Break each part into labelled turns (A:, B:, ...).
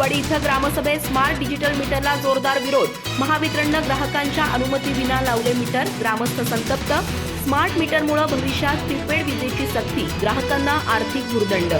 A: तांबुळवाडी इथं ग्रामसभेत smart digital मीटरला जोरदार विरोध. महावितरणनं ग्राहकांच्या अनुमतीविना लावले मीटर ग्रामस्थ संतप्त. स्मार्ट मीटरमुळे भविष्यात प्रीपेड विजेची सक्ती. ग्राहकांना आर्थिक भुर्दंड.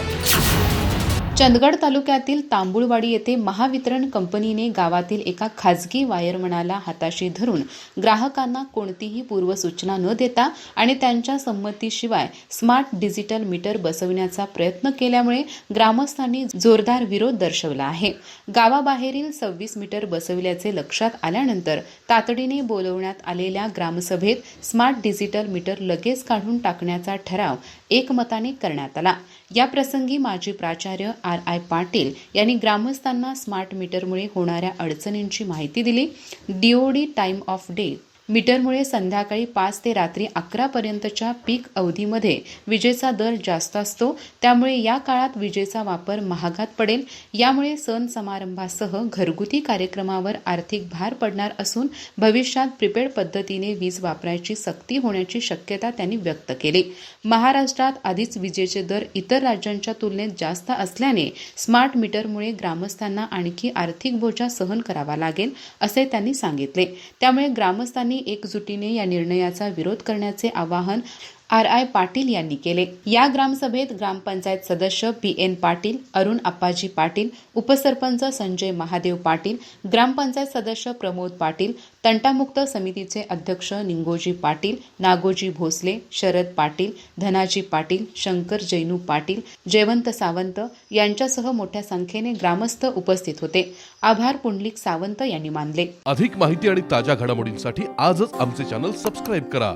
B: चंदगड तालुक्यातील तांबुळवाडी येथे महावितरण कंपनीने गावातील एका खाजगी वायरमनाला हाताशी धरून ग्राहकांना कोणतीही पूर्वसूचना न देता आणि त्यांच्या संमतीशिवाय स्मार्ट डिजिटल मीटर बसविण्याचा प्रयत्न केल्यामुळे ग्रामस्थांनी जोरदार विरोध दर्शवला आहे. गावाबाहेरील सव्वीस मीटर बसविल्याचे लक्षात आल्यानंतर तातडीने बोलवण्यात आलेल्या ग्रामसभेत स्मार्ट डिजिटल मीटर लगेच काढून टाकण्याचा ठराव एकमताने करण्यात आला. या प्रसंगी माजी प्राचार्य आर आय पाटील यांनी ग्रामस्थांना स्मार्ट मीटरमुळे होणाऱ्या अडचणींची माहिती दिली. डीओडी टाईम ऑफ डे मीटरमुळे संध्याकाळी पाच ते रात्री अकरापर्यंतच्या पीक अवधीमध्ये विजेचा दर जास्त असतो. त्यामुळे या काळात विजेचा वापर महागात पडेल. यामुळे सण समारंभासह घरगुती कार्यक्रमावर आर्थिक भार पडणार असून भविष्यात प्रिपेड पद्धतीने वीज वापरायची सक्ती होण्याची शक्यता त्यांनी व्यक्त केली. महाराष्ट्रात आधीच विजेचे दर इतर राज्यांच्या तुलनेत जास्त असल्याने स्मार्ट मीटरमुळे ग्रामस्थांना आणखी आर्थिक बोजा सहन करावा लागेल असे त्यांनी सांगितले. त्यामुळे ग्रामस्थांनी एकजुटीने या निर्णयाचा विरोध करण्याचे आवाहन आर आय पाटील यांनी केले. या ग्रामसभेत ग्रामपंचायत सदस्य पी एन पाटील अरुण अप्पाजी पाटील उपसरपंच संजय महादेव पाटील ग्रामपंचायत सदस्य प्रमोद पाटील तंटामुक्त समितीचे अध्यक्ष निंगोजी पाटील नागोजी भोसले शरद पाटील धनाजी पाटील शंकर जैनू पाटील जयवंत सावंत यांच्यासह मोठ्या संख्येने ग्रामस्थ उपस्थित होते. आभार पुंडलिक सावंत यांनी मानले.
C: अधिक माहिती आणि ताज्या घडामोडींसाठी आजच आमचे चॅनल सबस्क्राईब करा.